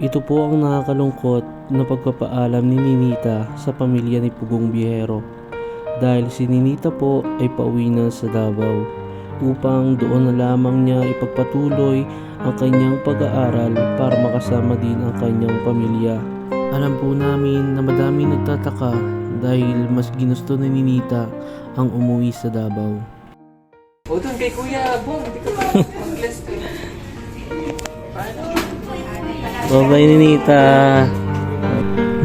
Ito po ang nakakalungkot na pagpapaalam ni Ninita sa pamilya ni Pugong Biyahero dahil si Ninita po ay pauwi na sa Davao upang doon na lamang niya ipagpatuloy ang kanyang pag-aaral para makasama din ang kanyang pamilya. Alam po namin na madami nagtataka dahil mas ginusto ni Ninita ang umuwi sa Davao. O doon kay Kuya Bong, hindi ka Bye-bye, Ninita.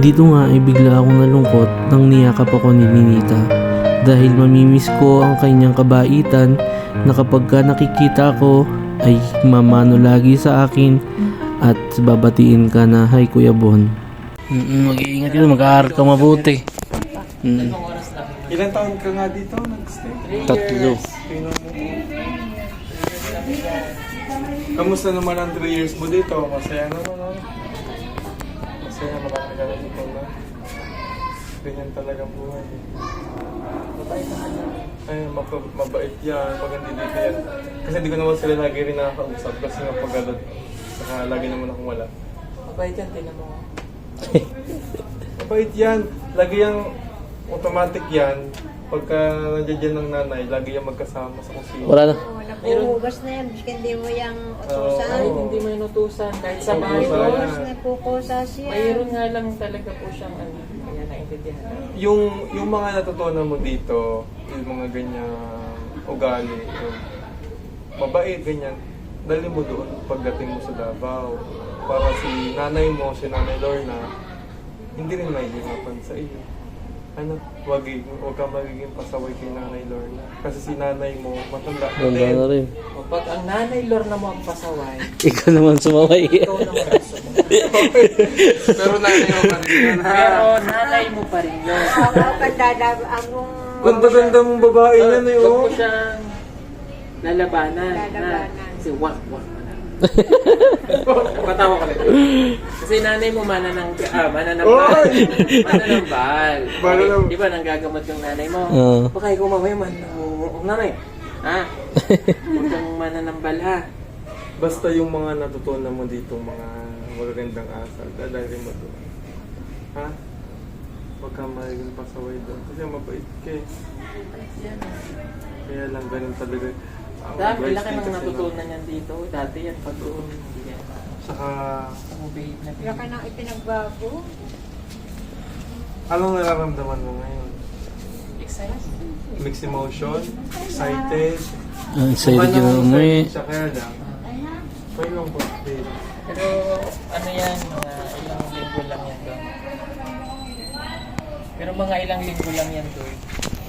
Dito nga ay bigla akong nalungkot nang niyakap ako ni Ninita dahil mamimiss ko ang kanyang kabaitan na kapag ka nakikita ko ay mamano lagi sa akin at babatiin ka na, Hi Kuya Bon. Mm, mag-iingat ka, mag-aaral ka mabuti. Mm? Ilan taon ka nga dito nag-stay? tatlo. Kamusta naman ang 3 years mo dito? Masaya naman, marami ka na na. Ganyan talaga buhay. eh. Mabait naman yan. Ay, mab- mabait yan, maganda dito yan. Kasi hindi ko naman sila lagi rin nakakausap kasi nga pag ano, saka lagi naman akong wala. Mabait yan, tinan mo. Mabait yan. Lagi yung automatic yan. Pagka nandiyan dyan ng nanay, lagi yung magkasama sa kusina. Wala na. Oh, napuhugas na yan. Hindi mo yung utusan. Kahit Oo. hindi mo inutusan, kahit sa bahay sa- mo. Puhugas na pukusas yan. Mayroon nga lang talaga po siyang ano, kaya naintindihan. yung yung mga natutunan mo dito, yung mga ganyan ugali, yung mabait, ganyan, dali mo doon pagdating mo sa Davao. Para si nanay mo, si nanay Lorna, hindi rin mahihirapan sa iyo. Ano, wag, wag ka magiging pasaway kay nanay Lorna. Kasi si nanay mo, matanda na Ganda na rin. O pag ang nanay Lorna mo ang pasaway, Ikaw naman sumaway. ikaw naman ang sumunod. Pero nanay mo pa rin yun, ha? Pero nanay mo pa rin yun. Ako kandadab ang Ganda-ganda mong babae yan eh, Huwag oh. mo siyang lalabanan. Lalabanan. Na, kasi wak, wak na. Patawa ka lang. Kasi nanay mo mananang, ah, mananambal. mananambal. Mananam- Di ba nanggagamot yung nanay mo? Oo. Baka ikaw mamaya man, oh, nanay. Ha? Huwag kang mananambal ha. Basta yung mga natutunan mo dito, mga magagandang asal, dadalhin mo doon. Ha? Huwag kang magiging pasaway doon. Kasi mabait ka eh. Kaya lang ganun talaga. Dami, laki nang sa natutunan yan dito. Dati yan, pag yan. Saka, Umubay na Wala ka nang ipinagbago. anong nararamdaman mo ngayon? Excited. Mixed emotion? Excited? Ang excited ka na namang umuwi. excited siya, kaya lang. Kaya lang po. Pero ano yan, mga ilang linggo lang yan doon. Pero mga ilang linggo lang yan doon.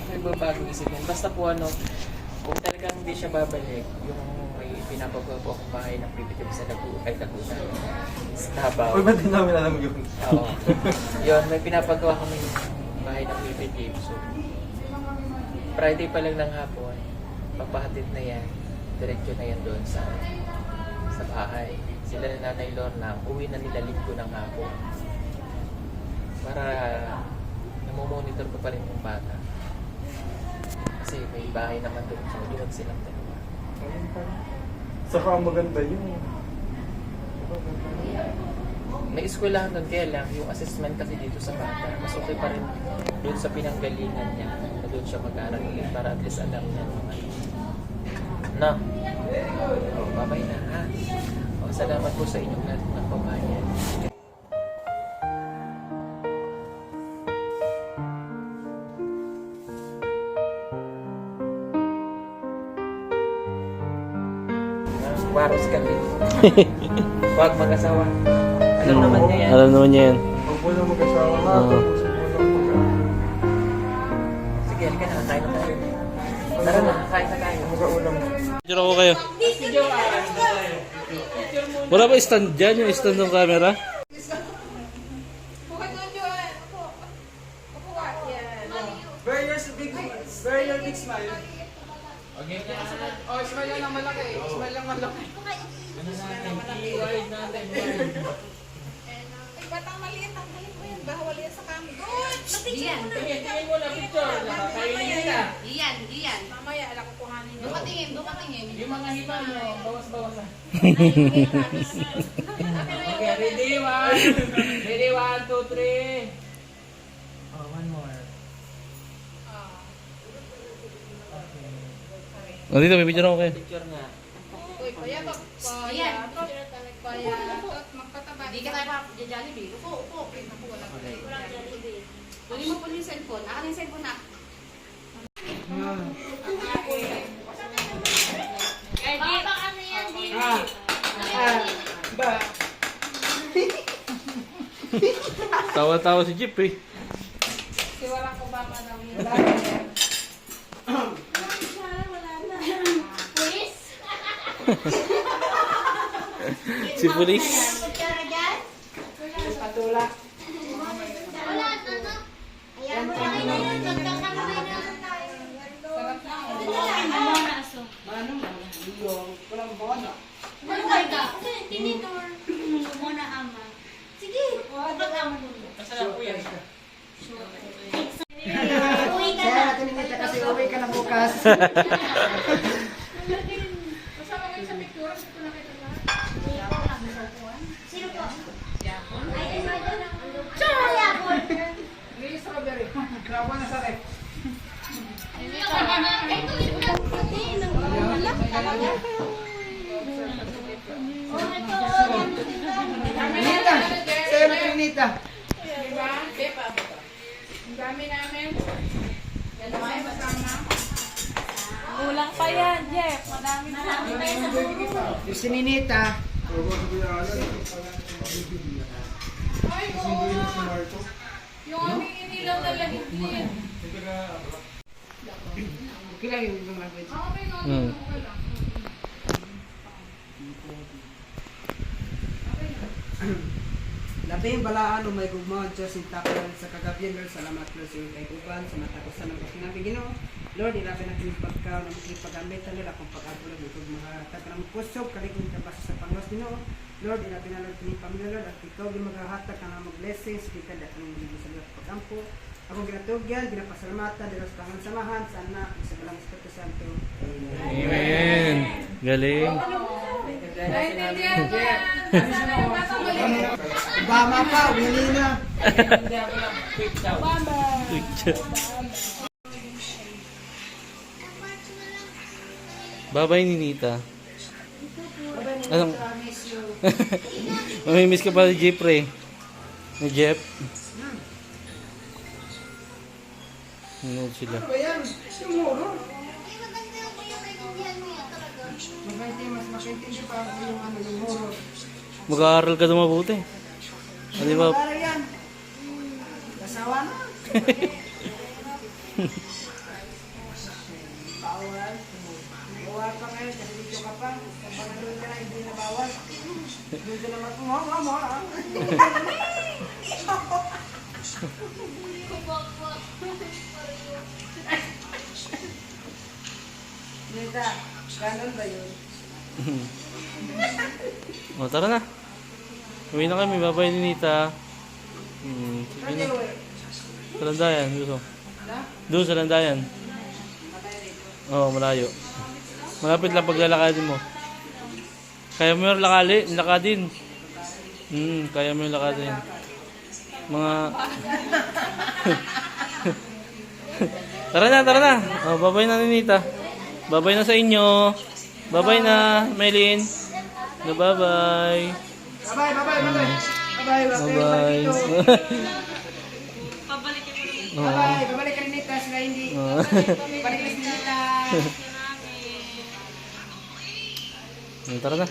May babago isip yan. Basta po ano, kung talagang hindi siya babalik, yung may pinapagawa akong bahay ng primitive sa Dagu, ay Laguna. Sa Davao. Uy, ba't di namin alam yun? Oo. Yun, may pinapagawa kami bahay ng primitive. So, Friday pa lang ng hapon, papahatid na yan. Diretso na yan doon sa sa bahay. Sila na Nanay Lorna, uwi na nila linggo ng hapon. Para namomonitor ko pa rin yung bata. Kasi may bahay naman doon. So, duwag silang dalawa. Saka ang maganda yun. May eskwelahan doon kaya lang, yung assessment kasi dito sa bata, mas okay pa rin doon sa pinanggalingan niya na doon siya mag-aaral ulit para at least alam niya yung ano. No? Oh, babay na ha. Oh, salamat po sa inyong lahat ng pamayan. Waros kami. Huwag mag-asawa. Alam naman niya yan. Alam naman niya yan. Huwag mo lang mag-asawa nga. Oo. Sige, halika na. Kain na tayo. Tara na, kain na tayo. mag-aulam. Picture ako kayo. Wala ba stand dyan? Yung stand ng camera? Keyword natin. word. Ay, batang maliit ang galing mo yan. Bawal yan sa! Iyan. Tingin, tingin mo na picture. Nakakainin ka. Iyan, iyan. Mamaya, ala kukuhanin niyo. Dumatingin, dumatingin. Yung mga hiba mo, bawas-bawas na. Okay, ready? One. Ready, one, two, three. Oh, one more. O dito, may picture ako kayo. Picture nga. Uy, kaya? Kaya, tot. Kaya, tot. Magpataba. Hindi ka tayo pa-Jollibee. Upo, upo. Naku, wala. Walang Jollibee. Kunin mo po yung cellphone. Akin yung cellphone na. Papa, ano yan, Didi? Ba? Tawa-tawa si Jeep eh. Si wala ko ba daw yun? Police? Wala, ano? Ayan, wala na yun. Uwi ka na bukas. Kasama kayo sa picture, nakita lahat. Sino po? Ay, ay, ay, Sure, Yapon. Hindi strawberry. Grawa na sa ref. Ito, ito lang puti. Nang malaki talaga. Oh, ito, oh, yan, ito. Nita! Sa'yo na Trinita. Diba? Ang dami namin. Yan naman yung kasama. Kulang pa yan, Jeff. Madami na. Pa yan sa. Yung si Ninita. Ay, oo. Yung aming inilaw na lahit-lit. Okay lang yung language. Ako nga Hmm. okay lang. Labing balaan o may gugmahon Diyos yung takal sa kagabihan Lord. Salamat Lord sa iyong kaiguban sa matakusan ng pagkinabi Ginoo. Lord, ilapin natin yung pagkaw na makipag-ambitan nila kung pag-abulag ito mahatag ka ng kusog, kalikong ka basta sa pangwas Ginoo. Lord, ilapin na Lord yung pamilya Lord at ikaw yung maghahatag ka ng blessings, kita at ng mga sa Lord pagkampo. Ako ginatugyan, ginapasalamatan, dito sa tangan samahan, sa anak, sa balang Espiritu Santo. Amen. Amen. Galing. Obama pa, wili na. Babay ni Nita. Anong? Mamimiss ka pa ni Jeep re. Ni Jeff. Nanood sila. Ano ba yan? Yung muro. Ay, maganda yung mas makaintindi pa ako yung ano, yung muro. Mag-aaral ka na mabuti. Di ba? Yan. Kasawa na. Bawal pa ngayon kasi dito ka pa. Kapag nandun ka na, hindi na bawal. Ka naman, mo, mo, mo. ah. Nita, ganun ba yun? O, tara na. Uwi na kami. Babay ni Nita. Hmm, sige na. Sa landayan. Gusto. Doon sa landayan. Oo, malayo. Malapit lang paglalakadin mo. Kaya mo yung lakali, lakadin. Hmm, kaya mo yung lakadin. Mga... tara na, tara na. Oh, babay na ni Nita. Babay na sa inyo. Babay na, Melin. Bye-bye. Bye-bye, wala kayong Bye-bye. dito. Oo. Bye-bye, babalik ka rin nita, sila hindi. Oo. Balik ka rin nita. Tara na.